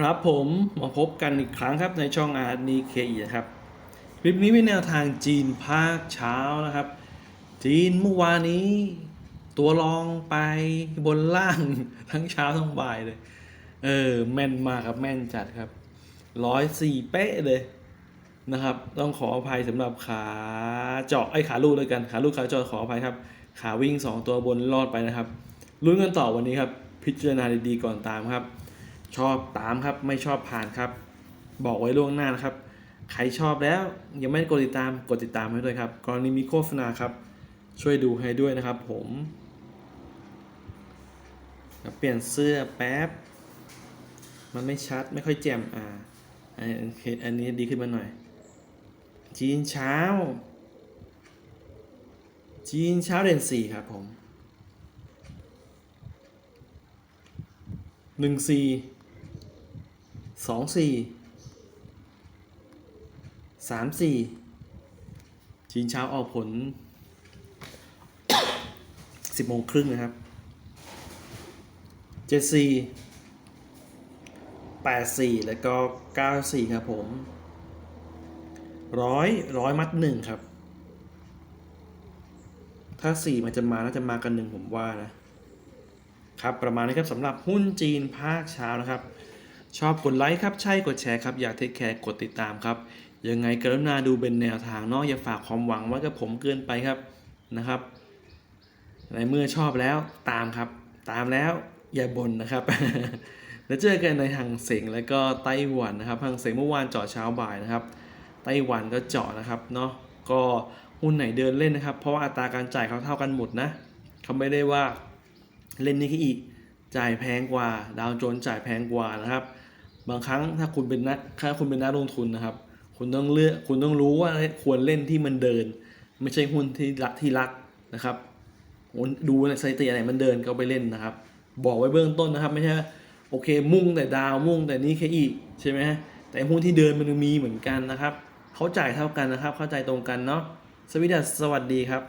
ครับผมมาพบกันอีกครั้งครับในช่องอาร์ดีเคนะครับ คลิปนี้เป็นแนวทางจีนภาคเช้านะครับ จีนเมื่อวานนี้ ตัวรองไปบนล่างทั้งเช้าทั้งบ่ายเลย เออ แม่นมากครับแม่นจัดครับร้อยสี่เป๊ะเลยนะครับ ต้องขออภัยสำหรับขาเจาะไอ้ขาลูกเลยกันขาลูกขาเจาะขออภัยครับ ขาวิ่ง 2 ตัวบนรอดไปนะครับลุ้นกันต่อวันนี้ครับ พิจารณาดีๆก่อนตามครับ ชอบตามครับไม่ชอบผ่านครับ บอกไว้ล่วงหน้านะครับ ใครชอบแล้วยังไม่ได้กดติดตามกดติดตามให้ด้วยครับกรณีมีโฆษณาครับ ช่วยดูให้ด้วยนะครับผมเปลี่ยนเสื้อแป๊บ มันไม่ชัดไม่ค่อยแจ่มอ่าอันโอเคอันนี้ดีขึ้นมาหน่อย จีนเช้า จีนเช้าเด่นสี่ครับผมหนึ่งสี่ สองสี่สามสี่จีนเช้าออกผลสิบโมงครึ่งนะครับเจ็ดสี่แปดสี่แล้วก็เก้าสี่ครับผมร้อยร้อยมัดหนึ่งครับ ถ้าสี่มันจะมา น่าจะมากันหนึ่งผมว่านะ ครับ ประมาณนี้ครับสำหรับหุ้นจีนภาคเช้านะครับ ชอบกดไลค์ครับ ใช่กดแชร์ครับ อยากเทคแคร์กดติดตามครับ ยังไงกรุณาดูเป็นแนวทางเนาะอย่าฝากความหวังไว้กับผมเกินไปครับนะครับ ในเมื่อชอบแล้วตามครับ ตามแล้วอย่าบ่นนะครับ แล้วเจอกันในทางเสงแล้วก็ไต้หวันนะครับทางเสงเมื่อวานเจาะเช้าบ่ายนะครับ ไต้หวันก็เจาะนะครับเนาะก็หุ้นไหนเดินเล่นนะครับ เพราะว่าอัตราการจ่ายเขาเท่ากันหมดนะเขาไม่ได้ว่าเล่นนี่อีกจ่ายแพงกว่า ดาวโจนส์จ่ายแพงกว่านะครับ บางครั้งถ้าคุณเป็นนักถ้าคุณเป็นนักลงทุนนะครับ คุณต้องเลือกคุณต้องรู้ว่าควรเล่นที่มันเดิน ไม่ใช่หุ้นที่รักที่รักนะครับดูในสถิติอะไรมันเดินก็ไปเล่นนะครับ บอกไว้เบื้องต้นนะครับ ไม่ใช่โอเคมุ่งแต่ดาวมุ่งแต่นี้แค่อีกใช่ไหมแต่หุ้นที่เดินมันมีเหมือนกันนะครับ เขาจ่ายเท่ากันนะครับ เข้าใจตรงกันเนาะสวัสดีสวัสดีครับ